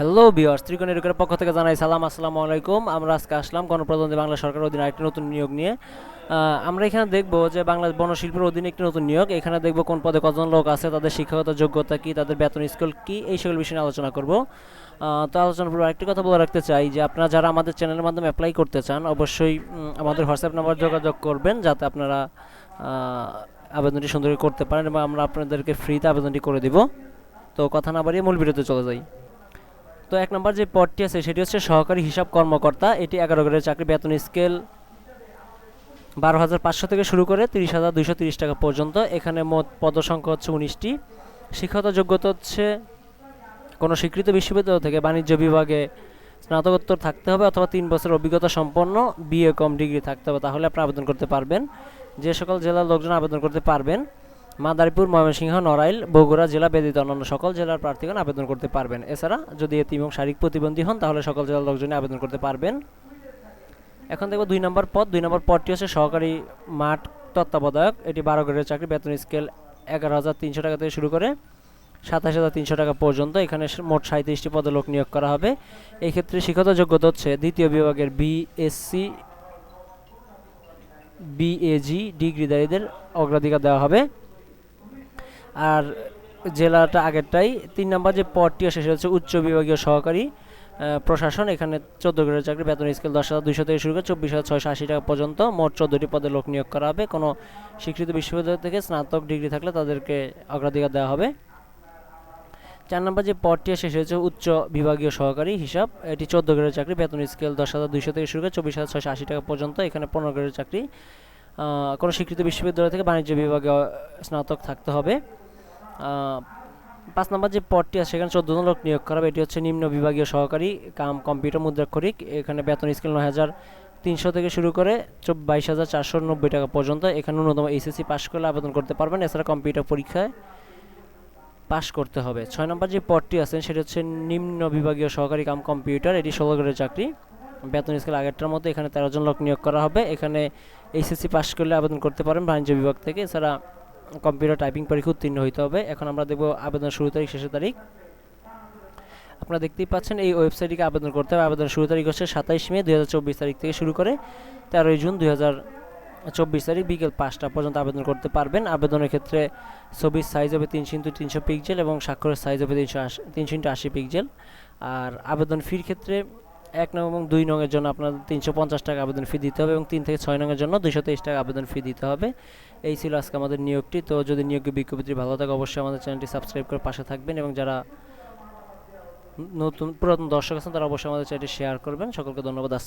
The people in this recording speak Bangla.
হ্যালো বিয়ার্স ত্রিকোণ এরকের পক্ষ থেকে জানাই সালাম, আসসালামু আলাইকুম। আমরা আজকে আসলাম গণপ্রজাতন্ত্রী বাংলা সরকারের অধীনে একটি নতুন নিয়োগ নিয়ে। আমরা এখানে দেখব যে বাংলা বনশিল্পের অধীনে একটি নতুন নিয়োগ। এখানে দেখব কোন পদে কজন লোক আছে, তাদের শিক্ষাগত যোগ্যতা কী, তাদের বেতন স্কুল কি, এই সকল বিষয়ে আলোচনা করব। তো আলোচনা পূর্বে একটি কথা বলে রাখতে চাই যে আপনারা যারা আমাদের চ্যানেলের মাধ্যমে অ্যাপ্লাই করতে চান, অবশ্যই আমাদের হোয়াটসঅ্যাপ নাম্বার যোগাযোগ করবেন যাতে আপনারা আবেদনটি সুন্দর করতে পারেন এবং আমরা আপনাদেরকে ফ্রিতে আবেদনটি করে দিব। তো কথা না বাড়িয়ে মূল বিরতি চলে যাই। তো এক নম্বর যে পদটি আছে, সেটি হচ্ছে সহকারী হিসাব কর্মকর্তা। এটি এগারো গ্রেডের চাকরি বেতন স্কেল বারো হাজার পাঁচশো থেকে শুরু করে তিরিশ হাজার দুইশো তিরিশ টাকা পর্যন্ত। এখানে মোট পদসংখ্যা হচ্ছে উনিশটি। শিক্ষাগত যোগ্যতা হচ্ছে কোনো স্বীকৃত বিশ্ববিদ্যালয় থেকে বাণিজ্য বিভাগে স্নাতকোত্তর থাকতে হবে অথবা তিন বছর অভিজ্ঞতা সম্পন্ন বিএ কম ডিগ্রি থাকতে হবে, তাহলে আপনি আবেদন করতে পারবেন। যে সকল জেলার লোকজন আবেদন করতে পারবেন। মাদারীপুর, ময়মনসিংহ, নড়াইল, বগুড়া জেলা ব্যতীত অন্যান্য সকল জেলার প্রার্থীগণ আবেদন করতে পারবেন। এছাড়া যদি এতিম এবং শারীরিক প্রতিবন্ধী হন, তাহলে সকল জেলার লোকজনই আবেদন করতে পারবেন। এখন দেখব দুই নম্বর পদ। দুই নম্বর পদটি হচ্ছে সহকারী মাঠ তত্ত্বাবধায়ক। এটি বারো গ্রেডের চাকরি, বেতন স্কেল এগারো হাজার তিনশো টাকা থেকে শুরু করে সাতাশ হাজার তিনশো টাকা পর্যন্ত। এখানে মোট সাঁত্রিশটি পদে লোক নিয়োগ করা হবে। এই ক্ষেত্রে শিক্ষত যোগ্যতা হচ্ছে দ্বিতীয় বিভাগের বিএসসি বিএজি ডিগ্রিধারীদের অগ্রাধিকার দেওয়া হবে। আর জেলাটা আগেরটাই। তিন নম্বর যে পদটি আসে সেটা হচ্ছে উচ্চ বিভাগীয় সহকারী প্রশাসন, এখানে চোদ্দ গ্রেডের চাকরি, বেতন, স্কেল দশ হাজার দুইশো থেকে শুরু করে চব্বিশ হাজার ছয়শো আশি টাকা পর্যন্ত মোট চোদ্দোটি পদে লোক নিয়োগ করা হবে। কোনো স্বীকৃত বিশ্ববিদ্যালয় থেকে স্নাতক ডিগ্রি থাকলে তাদেরকে অগ্রাধিকার দেওয়া হবে। চার নম্বর যে পদটি সেটা হচ্ছে উচ্চ বিভাগীয় সহকারী হিসাব, এটি চোদ্দ গ্রেডের চাকরি, বেতন, স্কেল দশ হাজার দুইশো থেকে শুরু করে চব্বিশ হাজার ছয়শো আশি টাকা পর্যন্ত এখানে পনেরো গ্রেডের চাকরি। কোনো স্বীকৃত বিশ্ববিদ্যালয় থেকে বাণিজ্য বিভাগে স্নাতক থাকতে হবে। পাঁচ নম্বর যে পদটি আছে, সেখানে চোদ্দ জন লোক নিয়োগ করা হবে। এটি হচ্ছে নিম্ন বিভাগীয় সহকারী কাম কম্পিউটার মুদ্রাক্ষরিক এখানে বেতন স্কেল নয় হাজার তিনশো থেকে শুরু করে বাইশ হাজার চারশো নব্বই টাকা পর্যন্ত। এখানে ন্যূনতম এইচএসসি পাস করলে আবেদন করতে পারবেন। এছাড়া কম্পিউটার পরীক্ষায় পাস করতে হবে। ছয় নম্বর যে পদটি আছে, সেটা হচ্ছে নিম্ন বিভাগীয় সহকারী কাম কম্পিউটার। এটি ষোলো চাকরি। বেতন স্কেল আগেরটার মধ্যে এখানে তেরো জন লোক নিয়োগ করা হবে। এখানে এইচএসসি পাস করলে আবেদন করতে পারেন বাণিজ্য বিভাগ থেকে। এছাড়া কম্পিউটার টাইপিং পরীক্ষা উত্তীর্ণ হইতে হবে। এখন আমরা দেখব আবেদন শুরু তারিখ, শেষের তারিখ। আপনারা দেখতেই পাচ্ছেন, এই ওয়েবসাইটটিকে আবেদন করতে হবে। আবেদন শুরু তারিখ হচ্ছে সাতাইশ মে দু হাজার চব্বিশ তারিখ থেকে শুরু করে তেরোই জুন দুই চব্বিশ তারিখ বিকেল পাঁচটা পর্যন্ত আবেদন করতে পারবেন। আবেদনের ক্ষেত্রে ছবির সাইজ হবে তিনশো ইন্টু তিনশো পিক্সেল এবং স্বাক্ষরের সাইজ হবে তিনশো আশি, তিনশো ইন্টু আশি পিক্সেল আর আবেদন ফির ক্ষেত্রে এক নং এবং দুই নংয়ের জন্য আপনার তিনশো পঞ্চাশ টাকা আবেদন ফি দিতে হবে এবং তিন থেকে ছয় নংয়ের জন্য দুশো তেইশ টাকা আবেদন ফি দিতে হবে। এই ছিল আজকে আমাদের নিয়োগটি। তো যদি নিয়োগের বিজ্ঞপ্তি ভালো থাকে, অবশ্যই আমাদের চ্যানেলটি সাবস্ক্রাইব করে পাশে থাকবেন এবং যারা নতুন, পুরাতন দর্শক আছেন, তারা অবশ্যই আমাদের চ্যানেলটি শেয়ার করবেন। সকলকে ধন্যবাদ। আসসালাম